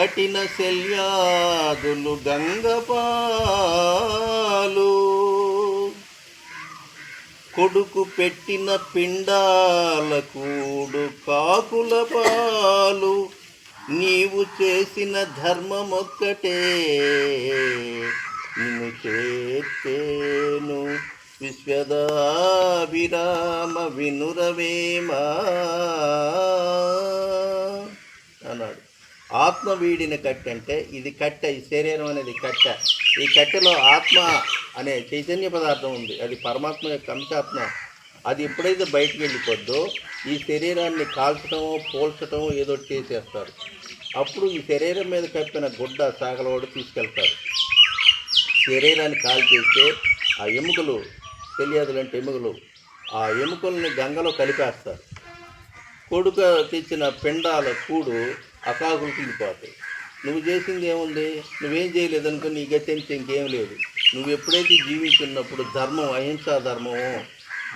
కఠిన శల్యాదులు గంగపాలు. కొడుకు పెట్టిన పిండాల కూడు కాకుల పాలు. నీవు చేసిన ధర్మమొక్కటే నిన్ను చేస్తేను విశ్వదాభిరామ వినురవేమా. ఆత్మ వీడిన కట్టె అంటే ఇది కట్టె ఈ శరీరం అనేది కట్టె. ఈ కట్టెలో ఆత్మ అనే చైతన్య పదార్థం ఉంది. అది పరమాత్మ యొక్క అంశాత్మ. అది ఎప్పుడైతే బయటికి వెళ్ళిపోద్దో ఈ శరీరాన్ని కాల్చడమో పోల్చడమో ఏదో చేసేస్తారు. అప్పుడు ఈ శరీరం మీద కప్పిన గుడ్డ సాగలవాడు తీసుకెళ్తారు శరీరాన్ని కాల్చేస్తే ఆ ఎముకలు తెలియదు లాంటి ఎముకలు ఆ ఎముకల్ని గంగలో కలిపేస్తారు. కొడుక తెచ్చిన పిండాల కూడు అకాకులు తిరిగిపోతాయి నువ్వు చేసింది ఏముంది? నువ్వేం చేయలేదనుకో నీ గతి అంతే ఇంకేం లేదు. నువ్వు ఎప్పుడైతే జీవించున్నప్పుడు ధర్మం అహింసా ధర్మము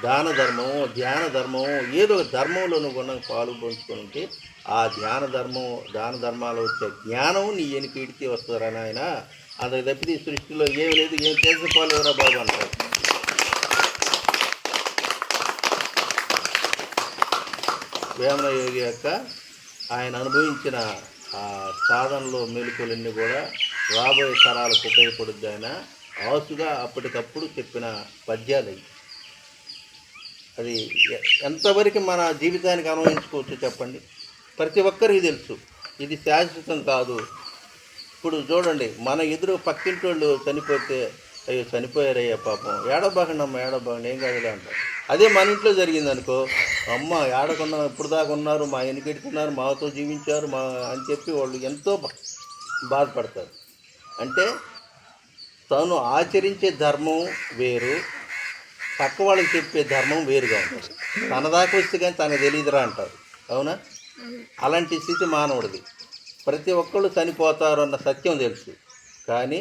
దాన ధర్మము ధ్యాన ధర్మము ఏదో ఒక ధర్మంలో నువ్వు ఉన్న పాలు పంచుకొని ఉంటే ఆ ధ్యాన ధర్మం దాన ధర్మాలు వచ్చే జ్ఞానం నీ ఎనికిడికి వస్తుందిరా ఆయన అందుకు తప్పితే సృష్టిలో ఏం లేదు ఏం చేసుకోలేదురా బాబు అంటారు? వేమన యోగి యొక్క ఆయన అనుభవించిన ఆ సాధనలో మెలుకులన్నీ కూడా రాబోయే తరాలకు ఉపయోగపడుద్ది ఆయన. ఆసుగా అప్పటికప్పుడు చెప్పిన పద్యాలు అది ఎంతవరకు మన జీవితానికి అనుభవించుకోవచ్చు చెప్పండి? ప్రతి ఒక్కరికి తెలుసు. ఇది శాశ్వతం కాదు. ఇప్పుడు చూడండి మన ఎదురు పక్కింటి వాళ్ళు చనిపోతే అయ్యో చనిపోయారయ్యా పాపం. ఏడబాగండి అమ్మ ఏడబాగండి ఏం కాదులే అంటారు అదే మన ఇంట్లో జరిగింది అనుకో అమ్మ ఏడకున్న ఇప్పుడు దాకా ఉన్నారు మా ఎనికెడుతున్నారు మాతో జీవించారు మా అని చెప్పి వాళ్ళు ఎంతో బాధపడతారు. అంటే తను ఆచరించే ధర్మం వేరు పక్క వాళ్ళకి చెప్పే ధర్మం వేరుగా ఉంటుంది. తన దాకా వస్తే కానీ తనకు తెలియదురా అంటారు. అవునా? అలాంటి స్థితి మానవుడిది. ప్రతి ఒక్కళ్ళు చనిపోతారు అన్న సత్యం తెలుసు. కానీ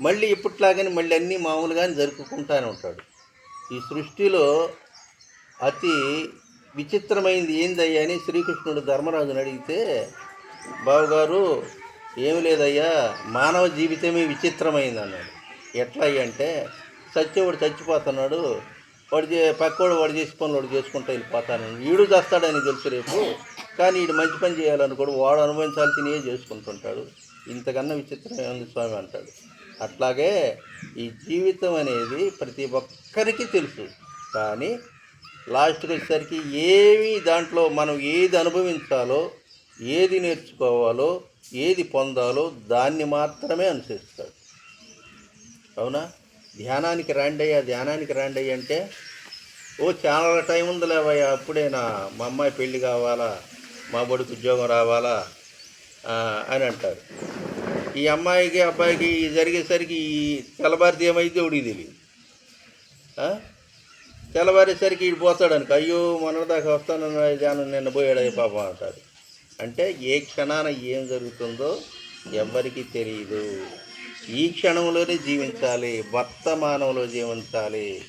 మళ్ళీ ఇప్పట్లాగానే మళ్ళీ అన్నీ మామూలుగానే జరుపుకుంటానే ఉంటాడు. ఈ సృష్టిలో అతి విచిత్రమైంది ఏందయ్యా అని శ్రీకృష్ణుడు ధర్మరాజుని అడిగితే బావగారు ఏమి లేదయ్యా మానవ జీవితమే విచిత్రమైంది అన్నాడు. ఎట్లా అంటే చచ్చేవాడు చచ్చిపోతున్నాడు వాడు చే పక్కోడు వాడు చేసి పనులు వాడు చేసుకుంటూ వెళ్ళిపోతాను. వీడు చేస్తాడని తెలుసు రేపు కానీ వీడు మంచి పని చేయాలనుకోడు వాడు అనుభవించాల్సినవే చేసుకుంటుంటాడు. ఇంతకన్నా విచిత్రం ఏముంది స్వామి అంటాడు. అట్లాగే ఈ జీవితం అనేది ప్రతి ఒక్కరికి తెలుసు. కానీ లాస్ట్కి వచ్చేసరికి ఏమి దాంట్లో మనం ఏది అనుభవించాలో ఏది నేర్చుకోవాలో ఏది పొందాలో దాన్ని మాత్రమే అనుసరిస్తాడు అవునా? ధ్యానానికి రాండియ్యా ధ్యానానికి రాండి అంటే ఓ చాలా టైం ఉంది లేవయ్యా అప్పుడేనా? మా అమ్మాయి పెళ్ళి కావాలా? మా బడికి ఉద్యోగం రావాలా? అని అంటారు. ఈ అమ్మాయికి అబ్బాయికి జరిగేసరికి ఈ తెల్లబారితే ఏమైతే ఉడికి తెలియదు తెల్లవారేసరికి ఇటు పోతాడు అనుకో అయ్యో మొన్నటిదాకా వస్తానన్న జానం నిన్న పోయాడు పాపం అంటారు అంటే ఏ క్షణాన ఏం జరుగుతుందో ఎవ్వరికీ తెలియదు ఈ క్షణంలోనే జీవించాలి వర్తమానంలో జీవించాలి.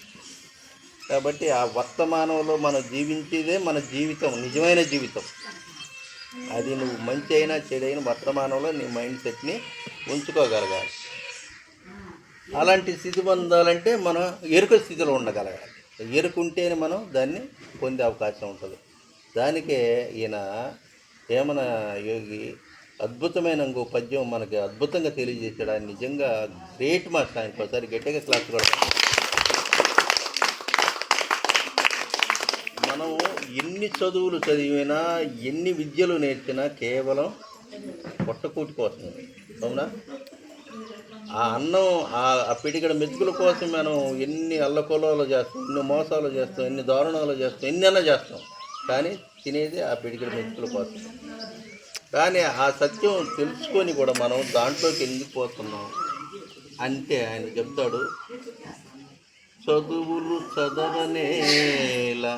కాబట్టి ఆ వర్తమానంలో మనం జీవించేదే మన జీవితం నిజమైన జీవితం. అది నువ్వు మంచి అయినా చెడైన వర్తమానంలో నీ మైండ్ సెట్ని ఉంచుకోగలగాలి. అలాంటి స్థితి పొందాలంటే మనం ఎరుక స్థితిలో ఉండగలగాలి. ఎరుకుంటేనే మనం దాన్ని పొందే అవకాశం ఉంటుంది. దానికే ఈయన హేమన యోగి అద్భుతమైన ఇంకో పద్యం మనకి అద్భుతంగా తెలియజేశాడు. నిజంగా గ్రేట్ మాస్టర్. ఆయనకు ఒకసారి గట్టిగా క్లాస్ కూడా మనం ఎన్ని చదువులు చదివినా ఎన్ని విద్యలు నేర్చినా కేవలం పొట్టకూటి కోసం అవునా? ఆ అన్నం ఆ ఆ పిడికడ మెతుకుల కోసం మనం ఎన్ని అల్లకొలాలు చేస్తాం ఎన్ని మోసాలు చేస్తాం ఎన్ని దారుణాలు చేస్తాం ఎన్నైనా చేస్తాం. కానీ తినేది ఆ పిడికడ మెతుకుల కోసం. కానీ ఆ సత్యం తెలుసుకొని కూడా మనం దాంట్లోకి ఎందుకు పోతున్నాం అంటే ఆయన చెప్తాడు చదువులు చదవనేలా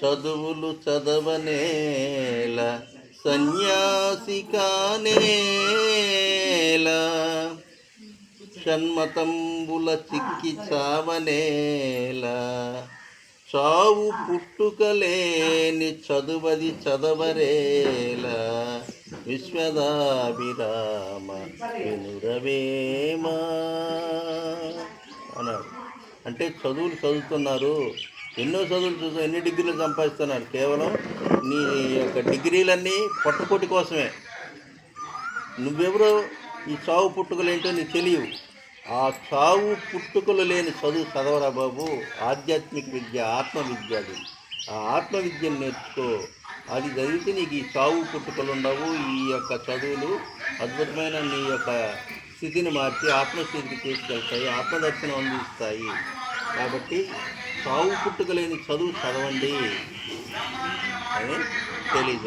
చదువులు చదవనేలా సన్యాసి కానేలా షణ్మతంబుల చిక్కి చావనేలా చావు పుట్టుకలేని చదువది చదవరేలా. విశ్వదాభిరామ వినురవేమా? అన్నాడు అంటే చదువులు చదువుతున్నారు ఎన్నో చదువులు చూసావు ఎన్ని డిగ్రీలు సంపాదిస్తున్నారు కేవలం నీ యొక్క డిగ్రీలన్నీ పొట్టకొట్టి కోసమే. నువ్వెవరో ఈ చావు పుట్టుకలు ఏంటో నీకు తెలియవు. ఆ చావు పుట్టుకలు లేని చదువు చదవరా బాబు? ఆధ్యాత్మిక విద్య ఆత్మవిద్య అది. ఆ ఆత్మవిద్యను నేర్చుకో. అది చదివితే నీకు ఈ చావు పుట్టుకలు ఉండవు. ఈ యొక్క చదువులు అద్భుతమైన నీ యొక్క స్థితిని మార్చి ఆత్మస్థితికి తీసుకెళ్తాయి ఆత్మదర్శనం అందిస్తాయి. కాబట్టి చావు పుట్టుకలేని చదువు చదవండి. అని తెలియదు